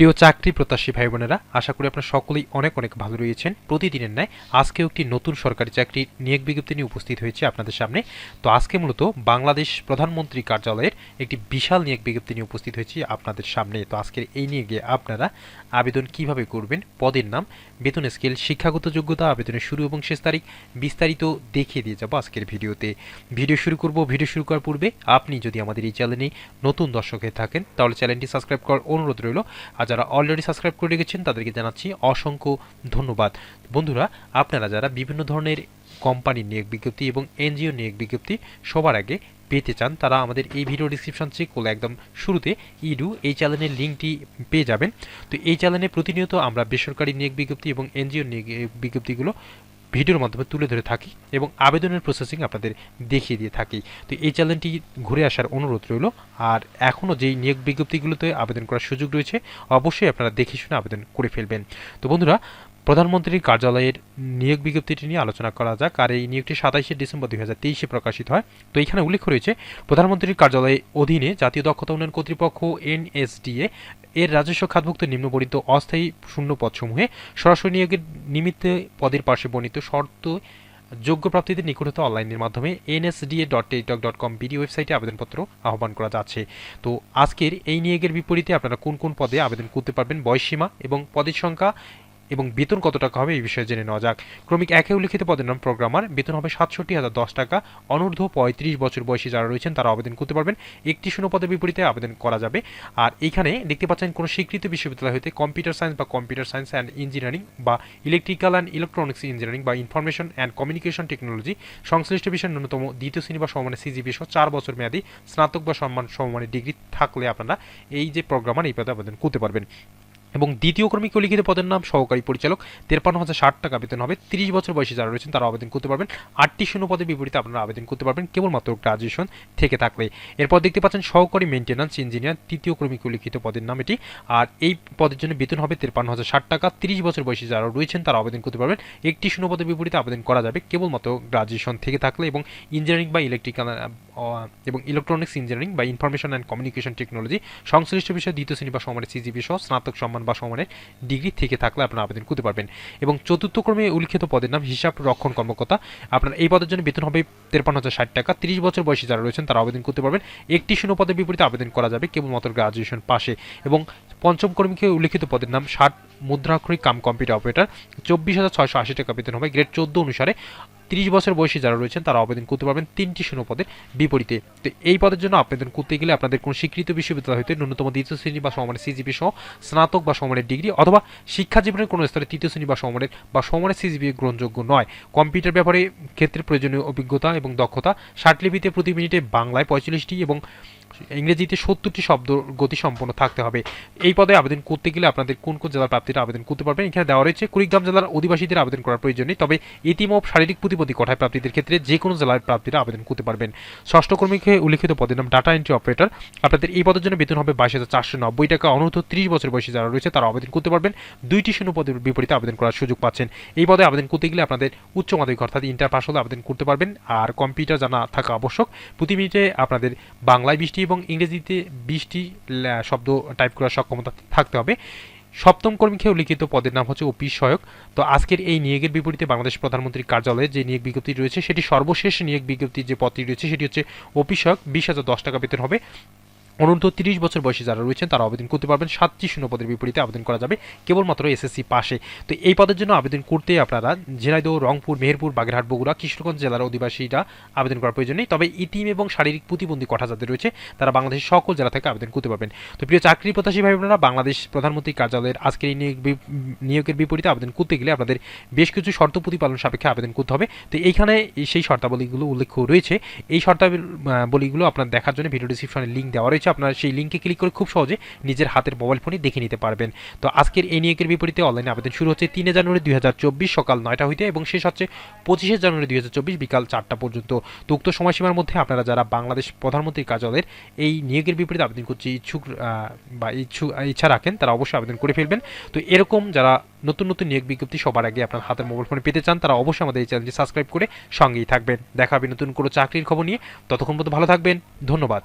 প্রিয় চাকরি প্রত্যাশী ভাই বোনেরা আশা করি আপনারা সকলেই অনেক অনেক ভালো রয়েছেন। প্রতিদিনের ন্যায় আজকেও একটি নতুন সরকারি চাকরি নিয়োগ বিজ্ঞপ্তি নিয়ে উপস্থিত হয়েছে আপনাদের সামনে। তো আজকে মূলত বাংলাদেশ প্রধানমন্ত্রী কার্যালয়ের একটি বিশাল নিয়োগ বিজ্ঞপ্তি নিয়ে উপস্থিত হয়েছে আপনাদের সামনে। তো আজকের এই নিয়ে গিয়ে আপনারা আবেদন কীভাবে করবেন, পদের নাম, বেতন স্কেল, শিক্ষাগত যোগ্যতা, আবেদনের শুরু এবং শেষ তারিখ বিস্তারিত দেখিয়ে দিয়ে যাব আজকের ভিডিওতে। ভিডিও শুরু করব, ভিডিও শুরু করার পূর্বে আপনি যদি আমাদের এই চ্যানেলে নতুন দর্শক হয়ে থাকেন, তাহলে চ্যানেলটি সাবস্ক্রাইব করার অনুরোধ রইল। আর যারা অলরেডি সাবস্ক্রাইব করে রেখেছেন, তাদেরকে জানাচ্ছি অসংখ্য ধন্যবাদ। বন্ধুরা, আপনারা যারা বিভিন্ন ধরনের কোম্পানির নিয়োগ বিজ্ঞপ্তি এবং এনজিও নিয়োগ বিজ্ঞপ্তি সবার আগে পেতে চান, তারা আমাদের এই ভিডিও ডিসক্রিপশন চেক করলে একদম শুরুতে ইডু এই চ্যানেলের লিঙ্কটি পেয়ে যাবেন। তো এই চ্যানেলে প্রতিনিয়ত আমরা বেসরকারি নিয়োগ বিজ্ঞপ্তি এবং এনজিও নিয়োগ বিজ্ঞপ্তিগুলো ভিডিওর মাধ্যমে তুলে ধরে থাকি এবং আবেদনের প্রসেসিং আপনাদের দেখিয়ে দিয়ে থাকি। তো এই চ্যানেলটি ঘুরে আসার অনুরোধ রইল। আর এখনও যেই নিয়োগ বিজ্ঞপ্তিগুলোতে আবেদন করার সুযোগ রয়েছে, অবশ্যই আপনারা দেখে শুনে আবেদন করে ফেলবেন। তো বন্ধুরা, প্রধানমন্ত্রীর কার্যালয়ের নিয়োগ বিজ্ঞপ্তিটি নিয়ে আলোচনা করা যাক। আর এই নিয়োগটি সাতাইশে ডিসেম্বর দুই হাজার তেইশে প্রকাশিত হয়। তো এখানে উল্লেখ রয়েছে, প্রধানমন্ত্রীর কার্যালয়ের অধীনে জাতীয় দক্ষতা উন্নয়ন কর্তৃপক্ষ, এনএসডিএ এর রাজস্ব খাতভুক্ত নিম্নবর্ণিত অস্থায়ী শূন্য পদসমূহে সরাসরি নিয়োগের নিমিত্তে পদের পাশে বর্ণিত শর্ত যোগ্য প্রাপ্তিদের অনলাইনের মাধ্যমে NSDA dot Teletalk dot com BD ওয়েবসাইটে আবেদনপত্র আহ্বান করা যাচ্ছে। তো আজকের এই নিয়োগের বিপরীতে আপনারা কোন কোন পদে আবেদন করতে পারবেন? বয়সীমা এবং পদের সংখ্যা এবং বেতন কত টাকা হবে এই বিষয়ে জেনে নেওয়া যাক। ক্রমিক একে উল্লিখিত পদের নাম প্রোগ্রামার। বেতন হবে সাতষট্টি হাজার দশ টাকা। অনূর্ধ্ব পঁয়ত্রিশ বছর বয়সী যারা রয়েছেন, তারা আবেদন করতে পারবেন। একটি শূন্য পদের বিপরীতে আবেদন করা যাবে। আর এখানে দেখতে পাচ্ছেন কোনো স্বীকৃত বিশ্ববিদ্যালয় হতে কম্পিউটার সায়েন্স বা কম্পিউটার সায়েন্স অ্যান্ড ইঞ্জিনিয়ারিং বা ইলেকট্রিক্যাল অ্যান্ড ইলেকট্রনিক্স ইঞ্জিনিয়ারিং বা ইনফরমেশন অ্যান্ড কমিউনিকেশন টেকনোলজি সংশ্লিষ্ট বিষয়ের ন্যূনতম দ্বিতীয় শ্রেণি বা সমানের সিজিপি সহ চার বছর মেয়াদী, স্নাতক বা সম্মান, সমমানের ডিগ্রি থাকলে আপনারা এই যে প্রোগ্রামার, এই পদে আবেদন করতে পারবেন। এবং দ্বিতীয় কর্মীকে লিখিত পদের নাম সহকারী পরিচালক। তেরপান্ন হাজার ষাট টাকা বেতন হবে। তিরিশ বছর বয়সে যারা রয়েছেন তারা আবেদন করতে পারবেন। আটটি শূন্য পদের বিপরীতে আপনারা আবেদন করতে পারবেন। কেবলমাত্র গ্রাজুয়েশন থেকে থাকলে এরপর দেখতে পাচ্ছেন সহকারী মেনটেন্যান্স ইঞ্জিনিয়ার, তৃতীয় কর্মীকে লিখিত পদের নাম এটি। আর এই পদের জন্য বেতন হবে তেরপান্ন হাজার ষাট টাকা। তিরিশ বছর বয়সে যারা রয়েছেন তারা আবেদন করতে পারবেন। একটি শূন্য পদের বিপরীতে আবেদন করা যাবে কেবলমাত্র গ্রাজুয়েশন থেকে থাকলে এবং ইঞ্জিনিয়ারিং বা ইলেকট্রিক্যাল এবং ইলেকট্রনিক্স ইঞ্জিনিয়ারিং বা ইনফরমেশন অ্যান্ড কমিউনিকেশন টেকনোলজি সংশ্লিষ্ট বিষয়ে দ্বিতীয় শ্রেণি বা সমানের সিজিপি সহ স্নাতক সম্মান বা সমানের ডিগ্রি থেকে থাকলে আপনারা আবেদন করতে পারবেন। এবং চতুর্থ ক্রমে উল্লিখিত পদের নাম হিসাব রক্ষণ কর্মকর্তা। আপনার এই পদের জন্য বেতন হবে তেরপান্ন হাজার ষাট টাকা। তিরিশ বছর বয়সে যারা রয়েছেন তারা আবেদন করতে পারবেন। একটি শূন্য পদের বিপরীতে আবেদন করা যাবে কেবলমাত্র গ্রাজুয়েশন পাশে। এবং পঞ্চম কর্মীকে উল্লিখিত পদের নাম ষাট মুদ্রাক্ষরিক কাম কম্পিউটার অপারেটর, চব্বিশ হাজার ছয়শো আশি টাকা বেতন হবে। গ্রেড চোদ্দ অনুসারে তিরিশ বছর বয়সী যারা রয়েছেন, তারা আবেদন করতে পারবেন তিনটি শূন্য পদের বিপরীতে। তো এই পদের জন্য আবেদন করতে গেলে আপনাদের কোনো স্বীকৃত বিশ্ববিদ্যালয় হতে ন্যূনতম দ্বিতীয় শ্রেণি বা সমানের সিজিপি সহ স্নাতক বা সমানের ডিগ্রি অথবা শিক্ষা জীবনের কোনো স্তরে তৃতীয় শ্রেণি বা সমানের বা সমানের সিজিপি গ্রহণযোগ্য নয়। কম্পিউটার ব্যাপারে ক্ষেত্রে প্রয়োজনীয় অভিজ্ঞতা এবং দক্ষতা ষাটলিপিতে প্রতি মিনিটে বাংলায় পঁয়তাল্লিশটি এবং ইংরেজিতে সত্তরটি শব্দ গতি সম্পন্ন থাকতে হবে। এই পদে আবেদন করতে গেলে আপনাদের কোন কোন জেলার প্রাপ্তিরা আবেদন করতে পারবেন? এখানে দেওয়া রয়েছে, কুড়িগ্রাম জেলার অধিবাসীদের আবেদন করার প্রয়োজন নেই, তবে ও শারীরিক প্রতিপত্তি কঠায় প্রাপ্তিদের ক্ষেত্রে যে কোনো জেলার প্রাপ্তিরা আবেদন করতে পারবেন। ষষ্ঠ কর্মীকে উল্লিখিত পদের নাম ডাটা এন্ট্রি অপারেটর। আপনাদের এই পদের জন্য বেতন হবে বাইশ হাজার চারশো নব্বই টাকা। অনূর্ধ্ব ত্রিশ বছর বয়সী যারা রয়েছে তারা আবেদন করতে পারবেন। দুইটি শূন্য পদের বিপরীতে আবেদন করার সুযোগ পাচ্ছেন। এই পদে আবেদন করতে গেলে আপনাদের উচ্চ মাধ্যমিক অর্থাৎ ইন্টার পাস হলে আবেদন করতে পারবেন। আর কম্পিউটার জানা থাকা আবশ্যক। প্রতি মিনিটে আপনাদের বাংলায় বৃষ্টি এবং ইংরেজিতে বিশটি শব্দ টাইপ করার সক্ষমতা থাকতে হবে। সপ্তম কর্মীকে লিখিত পদের নাম হচ্ছে অফিস সহায়ক। তো আজকের এই নিয়োগের বিপরীতে বাংলাদেশ প্রধানমন্ত্রীর কার্যালয়ে যে নিয়োগ বিজ্ঞপ্তি রয়েছে, সেটি সর্বশেষ নিয়োগ বিজ্ঞপ্তির যে পদটি রয়েছে, সেটি হচ্ছে অফিস সহায়ক, বিশ হাজার দশ টাকা বেতন হবে। অনূর্ধ্ব তিরিশ বছর বয়সী যারা রয়েছেন, তারা আবেদন করতে পারবেন। সাতটি শূন্য পদের বিপরীতে আবেদন করা যাবে, কেবলমাত্র এসএসসি পাশে। তো এই পদের জন্য আবেদন করতে আপনারা ঝিনাইদহ রংপুর, মেহেরপুর, বাগেরহাট, বগুড়া, কিশোরগঞ্জ জেলার অধিবাসীরা আবেদন করার প্রয়োজন নেই। তবে ইতিম এবং শারীরিক প্রতিবন্ধী কঠা যাদের রয়েছে, তারা বাংলাদেশের সকল জেলা থেকে আবেদন করতে পারবেন। তো প্রিয় চাকরি প্রত্যাশী ভাই বোনেরা, বাংলাদেশ প্রধানমন্ত্রী কার্যালয়ের আজকের এই নিয়োগ নিয়োগের বিপরীতে আবেদন করতে গেলে আপনাদের বেশ কিছু শর্ত প্রতিপালন সাপেক্ষে আবেদন করতে হবে। তো এইখানে সেই শর্তাবলীগুলো উল্লেখ রয়েছে। এই শর্তাবলীগুলো আপনার দেখার জন্য ভিডিও ডিসক্রিপশনে লিঙ্ক দেওয়া রয়েছে। আপনার সেই লিঙ্কে ক্লিক করে খুব সহজে নিজের হাতের মোবাইল ফোনে দেখে নিতে পারবেন। তো আজকের এই নিয়োগের বিপরীতে অনলাইনে আবেদন শুরু হচ্ছে তিনে জানুয়ারি দুই হাজার চব্বিশ সকাল নয়টা হইতে এবং শেষ হচ্ছে পঁচিশে জানুয়ারি দুই হাজার চব্বিশ বিকাল চারটা পর্যন্ত। তো উক্ত সময়সীমার মধ্যে আপনারা যারা বাংলাদেশ প্রধানমন্ত্রীর কার্যালয়ের এই নিয়োগের বিপরীতে আবেদন করতে ইচ্ছুক বা ইচ্ছু, ইচ্ছা রাখেন, তারা অবশ্যই আবেদন করে ফেলবেন। তো এরকম যারা নতুন নতুন নিয়োগ বিজ্ঞপ্তি সবার আগে আপনার হাতের মোবাইল ফোনে পেতে চান, তারা অবশ্যই আমাদের এই চ্যানেলটি সাবস্ক্রাইব করে সঙ্গেই থাকবেন। দেখা হবে নতুন কোনো চাকরির খবর নিয়ে। ততক্ষণ পর্যন্ত ভালো থাকবেন। ধন্যবাদ।